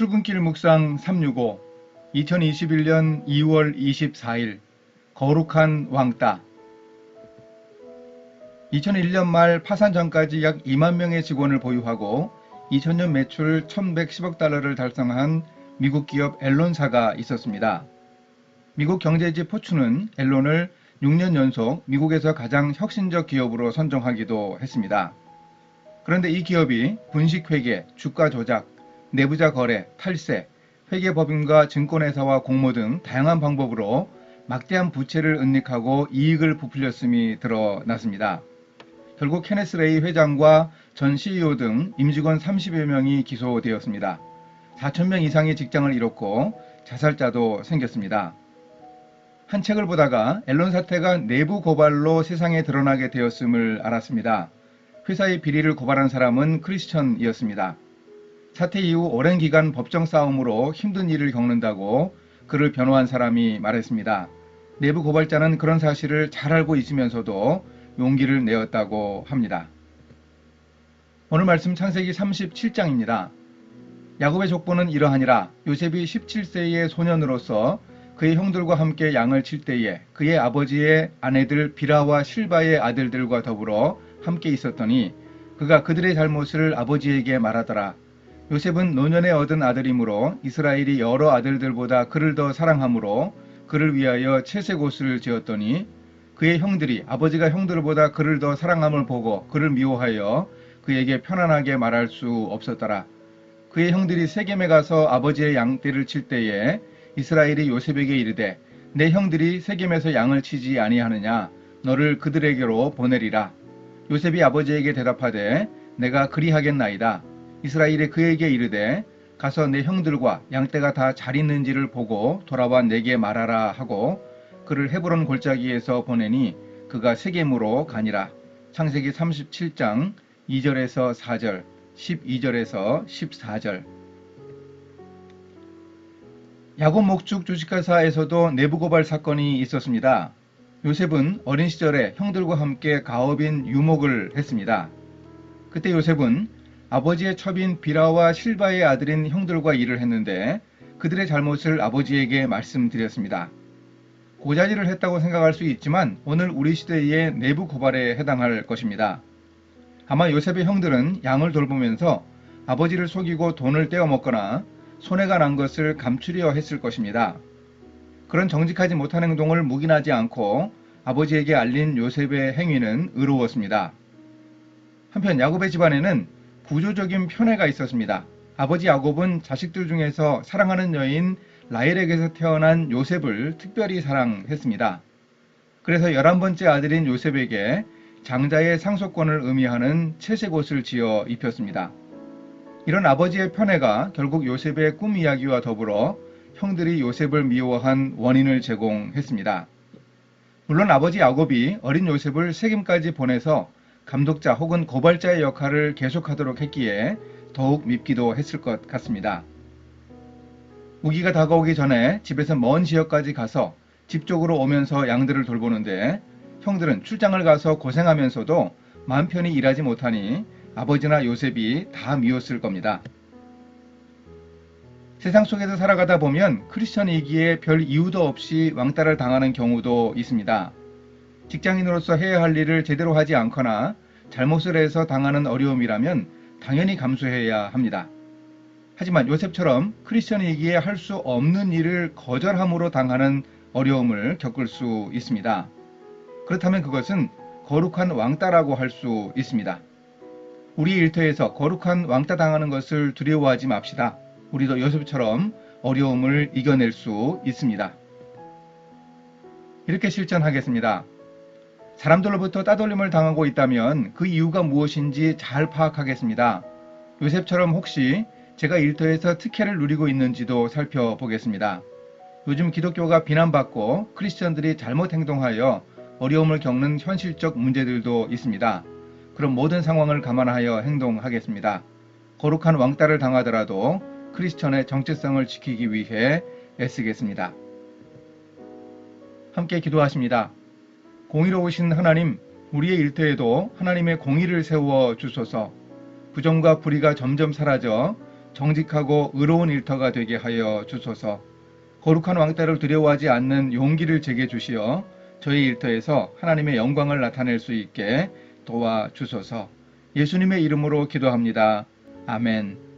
출근길 묵상 365 2021년 2월 24일 거룩한 왕따 2001년 말 파산 전까지 약 2만 명의 직원을 보유하고 2000년 매출 1110억 달러를 달성한 미국 기업 앨론사가 있었습니다. 미국 경제지 포춘은 앨론을 6년 연속 미국에서 가장 혁신적 기업으로 선정하기도 했습니다. 그런데 이 기업이 분식회계, 주가 조작, 내부자 거래, 탈세, 회계법인과 증권회사와 공모 등 다양한 방법으로 막대한 부채를 은닉하고 이익을 부풀렸음이 드러났습니다. 결국 케네스 레이 회장과 전 CEO 등 임직원 30여 명이 기소되었습니다. 4천명 이상의 직장을 잃었고 자살자도 생겼습니다. 한 책을 보다가 앨런 사태가 내부 고발로 세상에 드러나게 되었음을 알았습니다. 회사의 비리를 고발한 사람은 크리스천이었습니다. 사태 이후 오랜 기간 법정 싸움으로 힘든 일을 겪는다고 그를 변호한 사람이 말했습니다. 내부 고발자는 그런 사실을 잘 알고 있으면서도 용기를 내었다고 합니다. 오늘 말씀 창세기 37장입니다. 야곱의 족보는 이러하니라 요셉이 17세의 소년으로서 그의 형들과 함께 양을 칠 때에 그의 아버지의 아내들 비라와 실바의 아들들과 더불어 함께 있었더니 그가 그들의 잘못을 아버지에게 말하더라. 요셉은 노년에 얻은 아들이므로 이스라엘이 여러 아들들보다 그를 더 사랑하므로 그를 위하여 채색 옷을 지었더니 그의 형들이 아버지가 형들보다 그를 더 사랑함을 보고 그를 미워하여 그에게 편안하게 말할 수 없었더라. 그의 형들이 세겜에 가서 아버지의 양떼를 칠 때에 이스라엘이 요셉에게 이르되 내 형들이 세겜에서 양을 치지 아니하느냐 너를 그들에게로 보내리라. 요셉이 아버지에게 대답하되 내가 그리하겠나이다. 이스라엘이 그에게 이르되 가서 내 형들과 양떼가 다 잘 있는지를 보고 돌아와 내게 말하라 하고 그를 헤브론 골짜기에서 보내니 그가 세겜으로 가니라. 창세기 37장 2절에서 4절, 12절에서 14절. 야곱 목축 주식회사에서도 내부 고발 사건이 있었습니다. 요셉은 어린 시절에 형들과 함께 가업인 유목을 했습니다. 그때 요셉은 아버지의 첩인 비라와 실바의 아들인 형들과 일을 했는데 그들의 잘못을 아버지에게 말씀드렸습니다. 고자질을 했다고 생각할 수 있지만 오늘 우리 시대의 내부 고발에 해당할 것입니다. 아마 요셉의 형들은 양을 돌보면서 아버지를 속이고 돈을 떼어 먹거나 손해가 난 것을 감추려 했을 것입니다. 그런 정직하지 못한 행동을 묵인하지 않고 아버지에게 알린 요셉의 행위는 의로웠습니다. 한편 야곱의 집안에는 구조적인 편애가 있었습니다. 아버지 야곱은 자식들 중에서 사랑하는 여인 라헬에게서 태어난 요셉을 특별히 사랑했습니다. 그래서 11번째 아들인 요셉에게 장자의 상속권을 의미하는 채색 옷을 지어 입혔습니다. 이런 아버지의 편애가 결국 요셉의 꿈 이야기와 더불어 형들이 요셉을 미워한 원인을 제공했습니다. 물론 아버지 야곱이 어린 요셉을 세겜까지 보내서 감독자 혹은 고발자의 역할을 계속하도록 했기에 더욱 밉기도 했을 것 같습니다. 우기가 다가오기 전에 집에서 먼 지역까지 가서 집 쪽으로 오면서 양들을 돌보는데 형들은 출장을 가서 고생하면서도 마음 편히 일하지 못하니 아버지나 요셉이 다 미웠을 겁니다. 세상 속에서 살아가다 보면 크리스천이기에 별 이유도 없이 왕따를 당하는 경우도 있습니다. 직장인으로서 해야 할 일을 제대로 하지 않거나 잘못을 해서 당하는 어려움이라면 당연히 감수해야 합니다. 하지만 요셉처럼 크리스천이기에 할 수 없는 일을 거절함으로 당하는 어려움을 겪을 수 있습니다. 그렇다면 그것은 거룩한 왕따라고 할 수 있습니다. 우리 일터에서 거룩한 왕따 당하는 것을 두려워하지 맙시다. 우리도 요셉처럼 어려움을 이겨낼 수 있습니다. 이렇게 실천하겠습니다. 사람들로부터 따돌림을 당하고 있다면 그 이유가 무엇인지 잘 파악하겠습니다. 요셉처럼 혹시 제가 일터에서 특혜를 누리고 있는지도 살펴보겠습니다. 요즘 기독교가 비난받고 크리스천들이 잘못 행동하여 어려움을 겪는 현실적 문제들도 있습니다. 그럼 모든 상황을 감안하여 행동하겠습니다. 거룩한 왕따를 당하더라도 크리스천의 정체성을 지키기 위해 애쓰겠습니다. 함께 기도하십니다. 공의로우신 하나님, 우리의 일터에도 하나님의 공의를 세워 주소서. 부정과 불의가 점점 사라져 정직하고 의로운 일터가 되게 하여 주소서. 거룩한 왕따를 두려워하지 않는 용기를 제게 주시어 저희 일터에서 하나님의 영광을 나타낼 수 있게 도와 주소서. 예수님의 이름으로 기도합니다. 아멘.